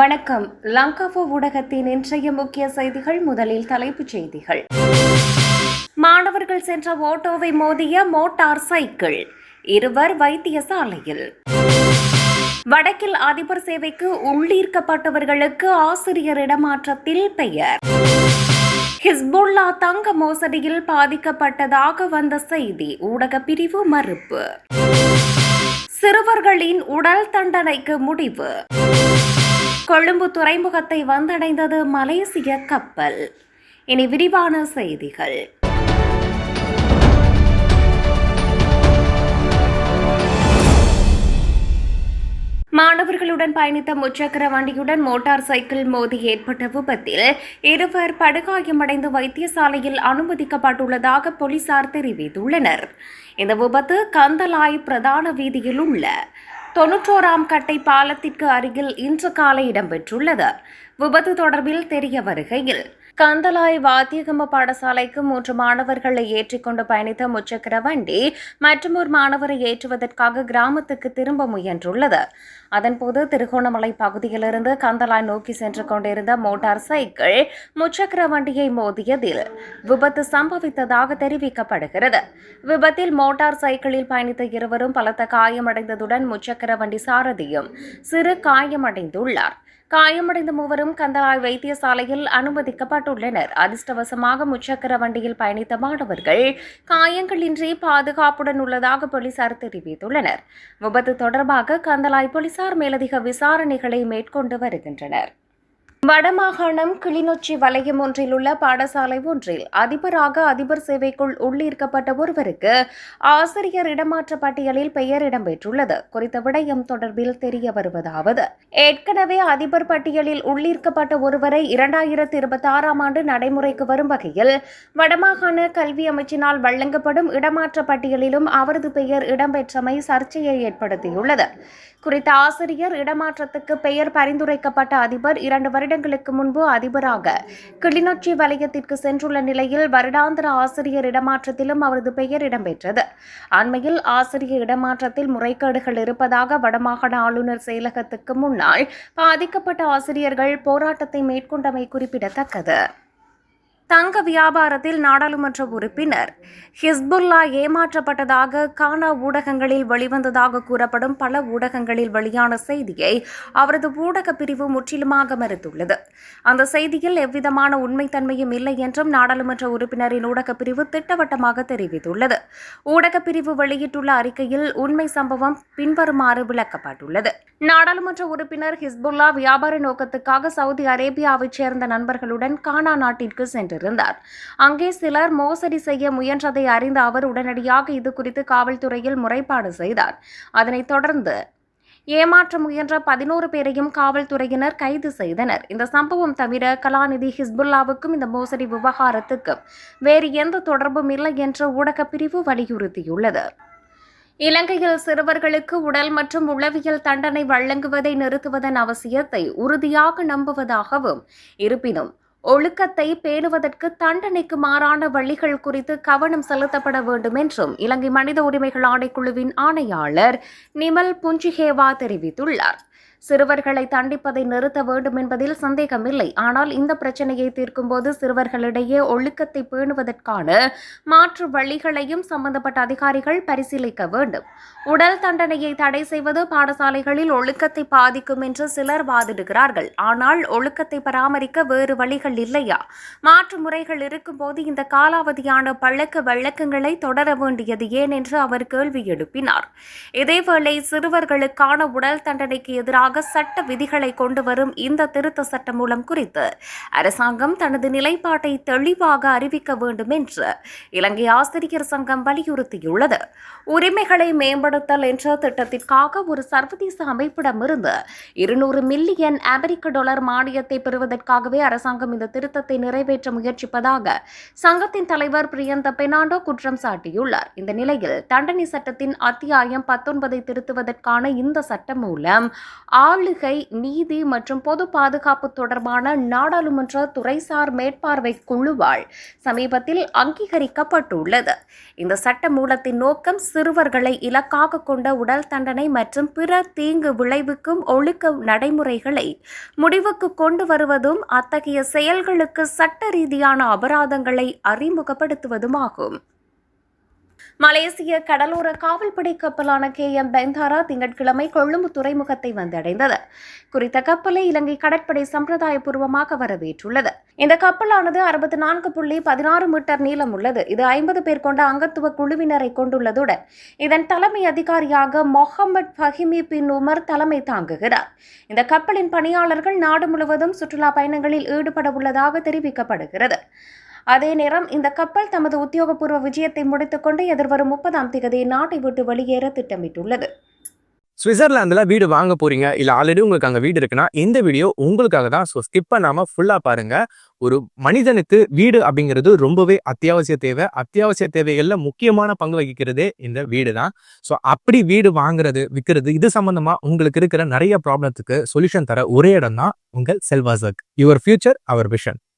வணக்கம். லங்காவோ ஊடகத்தின் இன்றைய முக்கிய செய்திகள் முதலில் தலைப்புச் செய்திகள். மாணவர்கள் சென்ற ஓட்டோவை மோதிய மோட்டார் சைக்கிள் இருவர் வைத்தியசாலையில். வடக்கில் அதிபர் சேவைக்கு உள்ளீர்க்கப்பட்டவர்களுக்கு ஆசிரியர் இடமாற்றத்தில் பெயர். ஹிஸ்புல்லா தங்க மோசடியில் பாதிக்கப்பட்டதாக வந்த செய்தி ஊடக பிரிவு மறுப்பு. சிறுவர்களின் உடல் தண்டனைக்கு முடிவு. கொழும்பு துறைமுகத்தை வந்தடைந்தது மலேசிய கப்பல். இனி விரிவான செய்திகள். மாணவர்களுடன் பயணித்த முச்சக்கர வண்டியுடன் மோட்டார் சைக்கிள் மோதி ஏற்பட்ட விபத்தில் இருவர் படுகாயமடைந்து வைத்தியசாலையில் அனுமதிக்கப்பட்டுள்ளதாக போலீசார் தெரிவித்துள்ளனர். இந்த விபத்து கந்தலாய் பிரதான வீதியில் உள்ள தொன்னூற்றோராம் கட்டை பாலத்திற்கு அருகில் இன்று காலை இடம்பெற்றுள்ளது. விபத்து தொடர்பில் தெரிய வருகையில் கந்தலாய் வாத்தியகம பாடசாலைக்கு மூன்று மாணவர்களை ஏற்றிக்கொண்டு பயணித்த முச்சக்கர வண்டி மற்றொரு மாணவரை ஏற்றுவதற்காக கிராமத்துக்கு திரும்ப முயன்றுள்ளது. அதன்போது திருகோணமலை பகுதியிலிருந்து கந்தலாய் நோக்கி சென்று கொண்டிருந்த மோட்டார் சைக்கிள் முச்சக்கர வண்டியை மோதியதில் விபத்து சம்பவித்ததாக தெரிவிக்கப்படுகிறது. விபத்தில் மோட்டார் சைக்கிளில் பயணித்த இருவரும் பலத்த காயமடைந்ததுடன் முச்சக்கர வண்டி சாரதியும் சிறு காயமடைந்துள்ளார். காயமடைந்த மூவரும் கந்தலாய் வைத்தியசாலையில் அனுமதிக்கப்பட்டுள்ளனர். அதிர்ஷ்டவசமாக முச்சக்கர வண்டியில் பயணித்த மாணவர்கள் காயங்களின்றி பாதுகாப்புடன் உள்ளதாக போலீசார் தெரிவித்துள்ளனர். விபத்து தொடர்பாக கந்தளாய் போலீசார் மேலதிக விசாரணைகளை மேற்கொண்டு வருகின்றனர். வடமாகாணம் கிளிநொச்சி வலயம் ஒன்றில் உள்ள பாடசாலை ஒன்றில் அதிபராக அதிபர் சேவைக்குள் உள்ளீர்க்கப்பட்ட ஒருவருக்கு ஆசிரியர் இடமாற்ற பட்டியலில் பெயர் இடம்பெற்றுள்ளது. குறித்த விடயம் தொடர்பில் தெரிய வருவதாவது. ஏற்கனவே அதிபர் பட்டியலில் உள்ளீர்க்கப்பட்ட ஒருவரை இரண்டாயிரத்தி இருபத்தி ஆறாம் ஆண்டு நடைமுறைக்கு வரும் வகையில் வடமாகாண கல்வி அமைச்சினால் வழங்கப்படும் இடமாற்ற பட்டியலிலும் அவரது பெயர் இடம்பெற்றமை சர்ச்சையை ஏற்படுத்தியுள்ளது. குறித்த ஆசிரியர் இடமாற்றத்துக்கு பெயர் பரிந்துரைக்கப்பட்ட அதிபர் இரண்டு வருட வருடங்களுக்கு முன்பு அதிபராக கிளிநொச்சி வலயத்திற்கு சென்றுள்ள நிலையில் வருடாந்திர ஆசிரியர் இடமாற்றத்திலும் அவரது பெயர் இடம்பெற்றது. அண்மையில் ஆசிரியர் இடமாற்றத்தில் முறைகேடுகள் இருப்பதாக வடமாகாண ஆளுநர் செயலகத்துக்கு முன்னால் பாதிக்கப்பட்ட ஆசிரியர்கள் போராட்டத்தை மேற்கொண்டமை குறிப்பிடத்தக்கது. தங்க வியாபாரத்தில் நாடாளுமன்ற உறுப்பினர். ஹிஸ்புல்லா ஏமாற்றப்பட்டதாக கானா ஊடகங்களில் வெளிவந்ததாக கூறப்படும் பல ஊடகங்களில் வெளியான செய்தியை அவரது ஊடக பிரிவு முற்றிலுமாக மறுத்துள்ளது. அந்த செய்தியில் எவ்விதமான உண்மைத்தன்மையும் இல்லை என்றும் நாடாளுமன்ற உறுப்பினரின் ஊடக பிரிவு திட்டவட்டமாக தெரிவித்துள்ளது. ஊடக பிரிவு வெளியிட்டுள்ள அறிக்கையில் உண்மை சம்பவம் பின்வருமாறு விளக்கப்பட்டுள்ளது. நாடாளுமன்ற உறுப்பினர் ஹிஸ்புல்லா வியாபார நோக்கத்துக்காக சவுதி அரேபியாவைச் சேர்ந்த நண்பர்களுடன் கானா நாட்டிற்கு சென்றிருந்தார். அங்கே சிலர் மோசடி செய்ய முயன்றதை அறிந்த அவர் உடனடியாக இது குறித்து காவல்துறையில் முறைப்பாடு செய்தார். அதனைத் தொடர்ந்து ஏமாற்ற முயன்ற பதினோரு பேரையும் காவல்துறையினர் கைது செய்தனர். இந்த சம்பவம் தவிர கலாநிதி ஹிஸ்புல்லாவுக்கும் இந்த மோசடி விவகாரத்துக்கும் வேறு எந்த தொடர்பும் இல்லை என்று ஊடகப் பிரிவு வலியுறுத்தியுள்ளது. இலங்கையில் சிறுவர்களுக்கு உடல் மற்றும் உளவியல் தண்டனை வழங்குவதை நிறுத்துவதன் அவசியத்தை உறுதியாக நம்புவதாகவும் இருப்பினும் ஒழுக்கத்தை பேணுவதற்கு தண்டனைக்கு மாறான வழிகள் குறித்து கவனம் செலுத்தப்பட வேண்டும் என்றும் இலங்கை மனித உரிமைகள் ஆணைக்குழுவின் ஆணையாளர் நிமல் புஞ்சிஹேவா தெரிவித்துள்ளார். சிறுவர்களை தண்டிப்பதை நிறுத்த வேண்டும் என்பதில் சந்தேகமில்லை. ஆனால் இந்த பிரச்சனையை தீர்க்கும்போது சிறுவர்களிடையே ஒழுக்கத்தை பேணுவதற்கான மாற்று வழிகளையும் சம்பந்தப்பட்ட அதிகாரிகள் பரிசீலிக்க வேண்டும். உடல் தண்டனையை தடை செய்வது பாடசாலைகளில் ஒழுக்கத்தை பாதிக்கும் என்று சிலர் வாதிடுகிறார்கள். ஆனால் ஒழுக்கத்தை பராமரிக்க வேறு வழிகள் இல்லையா? மாற்று முறைகள் இருக்கும்போது இந்த காலாவதியான பழக்க வழக்கங்களை தொடர வேண்டியது ஏன் என்று அவர் கேள்வி எழுப்பினார். இதேவேளை சிறுவர்களுக்கான உடல் தண்டனைக்கு எதிராக சட்ட விதிகளை கொண்டு வரும் இந்த திருத்த சட்டம் மூலம் குறித்து அரசாங்கம் தனது நிலைப்பாட்டை தெளிவாக அறிவிக்க வேண்டும் என்று இலங்கை ஆசிரியர் சங்கம் வலியுறுத்தியுள்ளது. உரிமைகளை மேம்படுத்தல் என்ற திட்டத்திற்காக ஒரு சர்வதேச அமைப்பிடமிருந்து இருநூறு மில்லியன் அமெரிக்க டாலர் மானியத்தை பெறுவதற்காகவே அரசாங்கம் இந்த திருத்தத்தை நிறைவேற்ற முயற்சிப்பதாக சங்கத்தின் தலைவர் பிரியந்த பெனாண்டோ குற்றம் சாட்டியுள்ளார். இந்த நிலையில் தண்டனை சட்டத்தின் அத்தியாயம் பத்தொன்பதை திருத்துவதற்கான இந்த சட்டம் மூலம் ஆளுகை நீதி மற்றும் பொது பாதுகாப்பு தொடர்பான நாடாளுமன்ற துறைசார் மேற்பார்வை குழுவால் சமீபத்தில் அங்கீகரிக்கப்பட்டுள்ளது. இந்த சட்ட மூலத்தின் நோக்கம் சிறுவர்களை இலக்காக கொண்ட உடல் தண்டனை மற்றும் பிற தீங்கு விளைவுக்கும் ஒழுக்க நடைமுறைகளை முடிவுக்கு கொண்டு வருவதும் அத்தகைய செயல்களுக்கு சட்ட ரீதியான அபராதங்களை அறிமுகப்படுத்துவதுமாகும். மலேசிய கடலோர காவல்படை கப்பலான கே எம் பெந்தாரா திங்கட்கிழமை கொழும்பு துறைமுகத்தை வந்தடைந்தது. குறித்த கப்பலை இலங்கை கடற்படை சம்பிரதாயபூர்வமாக வரவேற்றுள்ளது. இந்த கப்பலானது அறுபத்தி நான்கு புள்ளி பதினாறு மீட்டர் நீளம் உள்ளது. இது ஐம்பது பேர் கொண்ட அங்கத்துவ குழுவினரை கொண்டுள்ளதுடன் இதன் தலைமை அதிகாரியாக மொஹம்மட் ஃபஹிமி பின் உமர் தலைமை தாங்குகிறார். இந்த கப்பலின் பணியாளர்கள் நாடு முழுவதும் சுற்றுலா பயணங்களில் ஈடுபட உள்ளதாக தெரிவிக்கப்படுகிறது. அதே நேரம் இந்த கப்பல் தமது உத்தியோகபூர்வ விஜயத்தை முடித்துக்கொண்டு எதிர்வரும் முப்பதாம் தேதி நாட்டை விட்டு வெளியேற திட்டமிட்டுள்ளது. சுவிட்சர்லாந்தில் வீடு வாங்க போறீங்க இல்லை ஆல்ரெடி உங்களுக்கு அங்கே வீடு இருக்குன்னா இந்த வீடியோ உங்களுக்காக தான். ஸோ ஸ்கிப் பண்ணாம ஃபுல்லா பாருங்க. ஒரு மனிதனுக்கு வீடு அப்படிங்கிறது ரொம்பவே அத்தியாவசிய தேவை. அத்தியாவசிய தேவைகளில் முக்கியமான பங்கு வகிக்கிறதே இந்த வீடு தான் ஸோ அப்படி வீடு வாங்குறது விற்கிறது இது சம்பந்தமா உங்களுக்கு இருக்கிற நிறைய ப்ராப்ளத்துக்கு சொல்யூஷன் தர ஒரே இடம் தான் உங்கள் செல்வாசக். Your future our vision